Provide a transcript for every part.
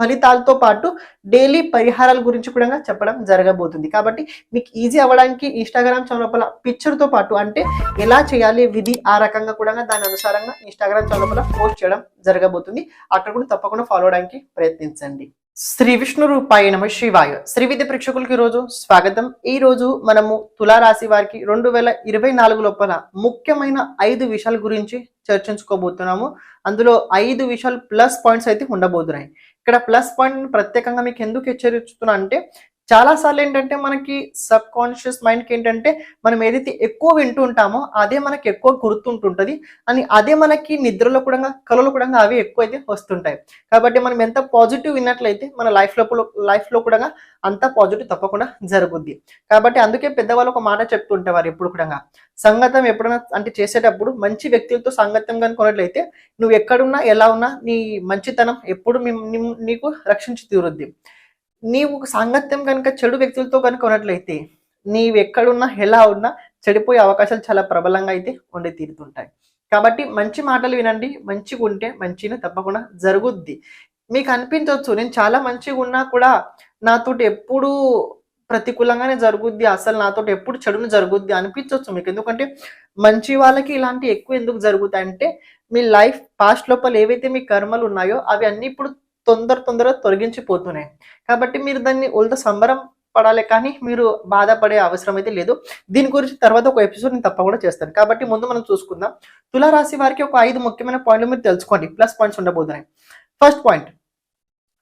ఫలితాలతో పాటు డైలీ పరిహారాల గురించి కూడా చెప్పడం జరగబోతుంది. కాబట్టి మీకు ఈజీ అవ్వడానికి ఇన్స్టాగ్రామ్ చౌలపల పిక్చర్తో పాటు అంటే ఎలా చేయాలి విధి ఆ రకంగా కూడా దాని అనుసారంగా ఇన్స్టాగ్రామ్ చౌలపల పోస్ట్ చేయడం జరగబోతుంది. అక్కడ కూడా తప్పకుండా ఫాలో అవడానికి ప్రయత్నించండి. శ్రీ విష్ణు రూపాయ నమ శివాయ. శ్రీ విద్య ప్రేక్షకులకి ఈరోజు రోజు స్వాగతం. ఈ రోజు మనము తులారాశి వారికి రెండు వేల ఇరవై నాలుగు లోపల ముఖ్యమైన ఐదు విషయాల గురించి చర్చించుకోబోతున్నాము. అందులో ఐదు విషయాలు ప్లస్ పాయింట్స్ అయితే ఉండబోతున్నాయి. ఇక్కడ ప్లస్ పాయింట్ ప్రత్యేకంగా మీకు ఎందుకు హెచ్చరిస్తున్నా అంటే చాలా సార్లు ఏంటంటే మనకి సబ్ కాన్షియస్ మైండ్కి ఏంటంటే మనం ఏదైతే ఎక్కువ వింటూ ఉంటామో అదే మనకి ఎక్కువ గుర్తుంటుంటుంది. అని అదే మనకి నిద్రలో కూడా కళలో కూడా అవి ఎక్కువ అయితే వస్తుంటాయి. కాబట్టి మనం ఎంత పాజిటివ్ విన్నట్లయితే మన లైఫ్ లోపల లైఫ్లో కూడా అంత పాజిటివ్ తప్పకుండా జరుగుద్ది. కాబట్టి అందుకే పెద్దవాళ్ళు ఒక మాట చెప్తుంటేవారు ఎప్పుడు కూడా. సంగతం ఎప్పుడైనా అంటే చేసేటప్పుడు మంచి వ్యక్తులతో సంగతం కనుకున్నట్లయితే నువ్వు ఎక్కడున్నా ఎలా ఉన్నా నీ మంచితనం ఎప్పుడు నీకు రక్షించి తీరుద్ది. నీవు సాంగత్యం కనుక చెడు వ్యక్తులతో కనుక ఉన్నట్లయితే నీవు ఎక్కడున్నా ఎలా ఉన్నా చెడిపోయే అవకాశాలు చాలా ప్రబలంగా అయితే ఉండి తీరుతుంటాయి. కాబట్టి మంచి మాటలు వినండి మంచిగా ఉంటే మంచిగా తప్పకుండా జరుగుద్ది. మీకు అనిపించవచ్చు నేను చాలా మంచిగా ఉన్నా కూడా నాతోటి ఎప్పుడు ప్రతికూలంగానే జరుగుద్ది అసలు నాతోటి ఎప్పుడు చెడును జరుగుద్ది అనిపించవచ్చు మీకు. ఎందుకంటే మంచి వాళ్ళకి ఇలాంటి ఎక్కువ ఎందుకు జరుగుతాయి అంటే మీ లైఫ్ పాస్ట్ లోపల ఏవైతే మీ కర్మలు ఉన్నాయో అవి అన్ని ఇప్పుడు తొందర తొందరగా తొలగించిపోతున్నాయి కాబట్టి మీరు దాన్ని ఉల్ట సంబరం పడాలి కానీ మీరు బాధపడే అవసరం అయితే లేదు. దీని గురించి తర్వాత ఒక ఎపిసోడ్ నేను తప్పకుండా చేస్తాను. కాబట్టి ముందు మనం చూసుకుందాం. తులారాశి వారికి ఒక ఐదు ముఖ్యమైన పాయింట్లు మీరు తెలుసుకోండి. ప్లస్ పాయింట్స్ ఉండబోతున్నాయి. ఫస్ట్ పాయింట్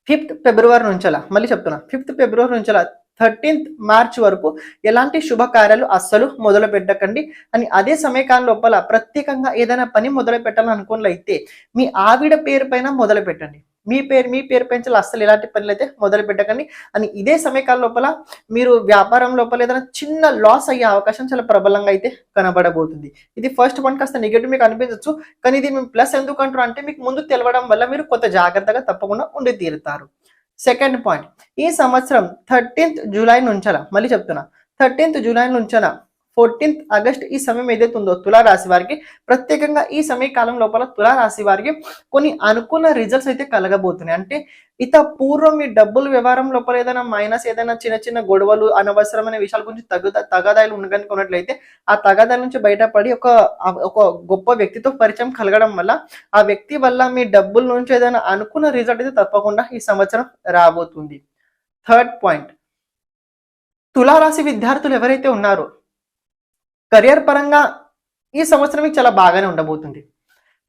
ఫిఫ్త్ ఫిబ్రవరి నుంచలా? మళ్ళీ చెప్తున్నా. ఫిఫ్త్ ఫిబ్రవరి నుంచలా? థర్టీన్త్ మార్చ్ వరకు ఎలాంటి శుభకార్యాలు అస్సలు మొదలు పెట్టకండి అని అదే సమయకాలం లోపల ప్రత్యేకంగా ఏదైనా పని మొదలు పెట్టాలని మీ ఆవిడ పేరు పైన మొదలు పెట్టండి మీ పేరు మీ పేరు పెంచాలి అస్సలు ఎలాంటి పనులు అయితే మొదలు పెట్టకండి అని ఇదే సమయకాల లోపల మీరు వ్యాపారం లోపల ఏదైనా చిన్న లాస్ అయ్యే అవకాశం చాలా ప్రబలంగా అయితే కనబడబోతుంది. ఇది ఫస్ట్ పాయింట్ కాస్త నెగిటివ్ మీకు అనిపించవచ్చు కానీ ఇది మేము ప్లస్ ఎందుకు అంటారు అంటే మీకు ముందు తెలవడం వల్ల మీరు కొంత జాగ్రత్తగా తప్పకుండా ఉండి తీరుతారు. Second point. ఈ సంవత్సరం థర్టీన్త్ జూలై నుంచల మళ్ళీ చెప్తున్నా. థర్టీన్త్ జూలై నుంచల ఫోర్టీన్త్ ఆగస్ట్ ఈ సమయం ఏదైతే ఉందో తులారాశి వారికి ప్రత్యేకంగా ఈ సమయకాలం లోపల తులారాశి వారికి కొన్ని అనుకున్న రిజల్ట్స్ అయితే కలగబోతున్నాయి. అంటే ఇత పూర్వం మీ డబ్బులు వ్యవహారం లోపల ఏదైనా మైనస్ ఏదైనా చిన్న చిన్న గొడవలు అనవసరమైన విషయాల గురించి తగ్గుద తగాదాయిలు ఉండగనుకున్నట్లయితే ఆ తగాదాల నుంచి బయటపడి ఒక ఒక గొప్ప వ్యక్తితో పరిచయం కలగడం వల్ల ఆ వ్యక్తి వల్ల మీ డబ్బుల నుంచి ఏదైనా అనుకున్న రిజల్ట్ అయితే తప్పకుండా ఈ సంవత్సరం రాబోతుంది. Third point. తులారాశి విద్యార్థులు ఎవరైతే ఉన్నారో కెరియర్ పరంగా ఈ సంవత్సరం మీకు చాలా బాగానే ఉండబోతుంది.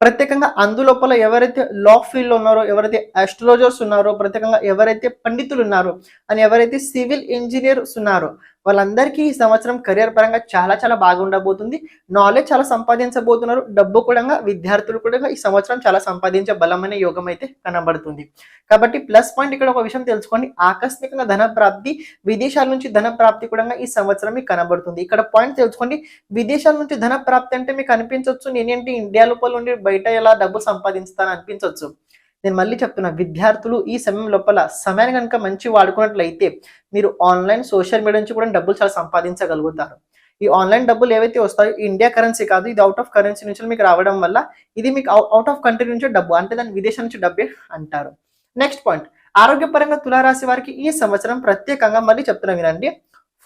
ప్రత్యేకంగా అందులోపల ఎవరైతే లా ఫీల్డ్లో ఉన్నారో ఎవరైతే ఆస్ట్రాలజర్స్ ఉన్నారో ప్రత్యేకంగా ఎవరైతే పండితులు ఉన్నారో అని ఎవరైతే సివిల్ ఇంజనీర్స్ ఉన్నారో వాళ్ళందరికీ ఈ సంవత్సరం కెరియర్ పరంగా చాలా చాలా బాగుండబోతుంది. నాలెడ్జ్ చాలా సంపాదించబోతున్నారు. డబ్బు కూడా విద్యార్థులు కూడా ఈ సంవత్సరం చాలా సంపాదించే బలమైన యోగం అయితే కనబడుతుంది. కాబట్టి ప్లస్ పాయింట్ ఇక్కడ ఒక విషయం తెలుసుకోండి. ఆకస్మికంగా ధన ప్రాప్తి విదేశాల నుంచి ధన ప్రాప్తి కూడా ఈ సంవత్సరం మీకు కనబడుతుంది. ఇక్కడ పాయింట్ తెలుసుకోండి. విదేశాల నుంచి ధన ప్రాప్తి అంటే మీకు అనిపించవచ్చు నేనేంటి ఇండియా లోపల నుండి బయట ఎలా డబ్బు సంపాదిస్తాను అనిపించవచ్చు నేను మళ్ళీ చెప్తున్నా విద్యార్థులు ఈ సమయం లోపల సమయాన్ని కనుక మంచి వాడుకున్నట్లయితే మీరు ఆన్లైన్ సోషల్ మీడియా నుంచి కూడా డబ్బులు చాలా సంపాదించగలుగుతారు. ఈ ఆన్లైన్ డబ్బులు ఏవైతే వస్తాయో ఇండియా కరెన్సీ కాదు ఇది అవుట్ ఆఫ్ కరెన్సీ నుంచి మీకు రావడం వల్ల ఇది మీకు అవుట్ ఆఫ్ కంట్రీ నుంచి డబ్బు అంటే దాని విదేశం నుంచి డబ్బే అంటారు. నెక్స్ట్ పాయింట్ ఆరోగ్యపరంగా తులారాశి వారికి ఈ సంవత్సరం ప్రత్యేకంగా మళ్ళీ చెప్తున్నా వినండి.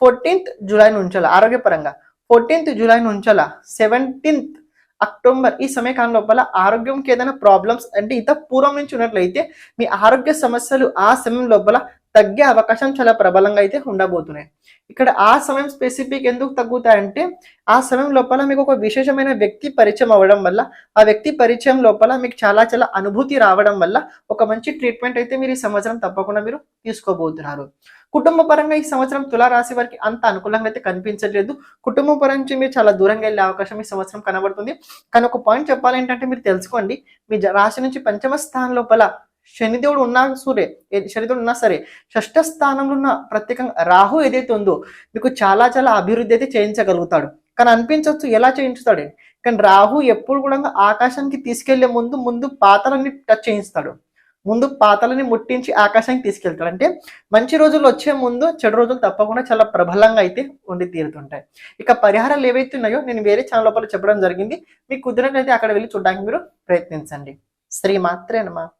ఫోర్టీన్త్ జూలై నుంచాల ఆరోగ్యపరంగా. ఫోర్టీన్త్ జూలై నుంచాల సెవెంటీన్త్ అక్టోబర్ ఈ సమయకాలం లోపల ఆరోగ్యంకి ఏదైనా ప్రాబ్లమ్స్ అంటే ఇంత పూర్వం నుంచి ఉన్నట్లయితే మీ ఆరోగ్య సమస్యలు ఆ సమయం లోపల తగ్గే అవకాశం చాలా ప్రబలంగా అయితే ఉండబోతున్నాయి. ఇక్కడ ఆ సమయం స్పెసిఫిక్ ఎందుకు తగ్గుతాయంటే ఆ సమయం లోపల మీకు ఒక విశేషమైన వ్యక్తి పరిచయం అవ్వడం వల్ల ఆ వ్యక్తి పరిచయం లోపల మీకు చాలా చాలా అనుభూతి రావడం వల్ల ఒక మంచి ట్రీట్మెంట్ అయితే మీరు ఈ సంవత్సరం తప్పకుండా మీరు తీసుకోబోతున్నారు. కుటుంబ పరంగా ఈ సంవత్సరం తులారాశి వారికి అంత అనుకూలంగా అయితే కనిపించట్లేదు. కుటుంబ పరం నుంచి మీరు చాలా దూరంగా వెళ్ళే అవకాశం ఈ సంవత్సరం కనబడుతుంది. కానీ ఒక పాయింట్ చెప్పాలి ఏంటంటే మీరు తెలుసుకోండి మీ రాశి నుంచి పంచమ స్థానం లోపల శనిదేవుడు ఉన్నా సూర్య శనిదేవుడు ఉన్నా సరే షష్ఠ స్థానంలో ఉన్న ప్రత్యేకంగా రాహు ఏదైతే ఉందో మీకు చాలా చాలా అభివృద్ధి అయితే చేయించగలుగుతాడు. కానీ అనిపించవచ్చు ఎలా చేయించుతాడు? కానీ రాహు ఎప్పుడు కూడా ఆకాశానికి తీసుకెళ్ళే ముందు ముందు పాతలని టచ్ చేయిస్తాడు. ముందు పాతలని ముట్టించి ఆకాశానికి తీసుకెళ్తాడు. అంటే మంచి రోజులు వచ్చే ముందు చెడు రోజులు తప్పకుండా చాలా ప్రబలంగా అయితే ఉండి తీరుతుంటాయి. ఇక పరిహారాలు ఏవైతే ఉన్నాయో నేను వేరే ఛానల్ లోపల చెప్పడం జరిగింది. మీకు కుదిరినట్లయితే అక్కడ వెళ్ళి చూడడానికి మీరు ప్రయత్నించండి. శ్రీ మాత్రేనమా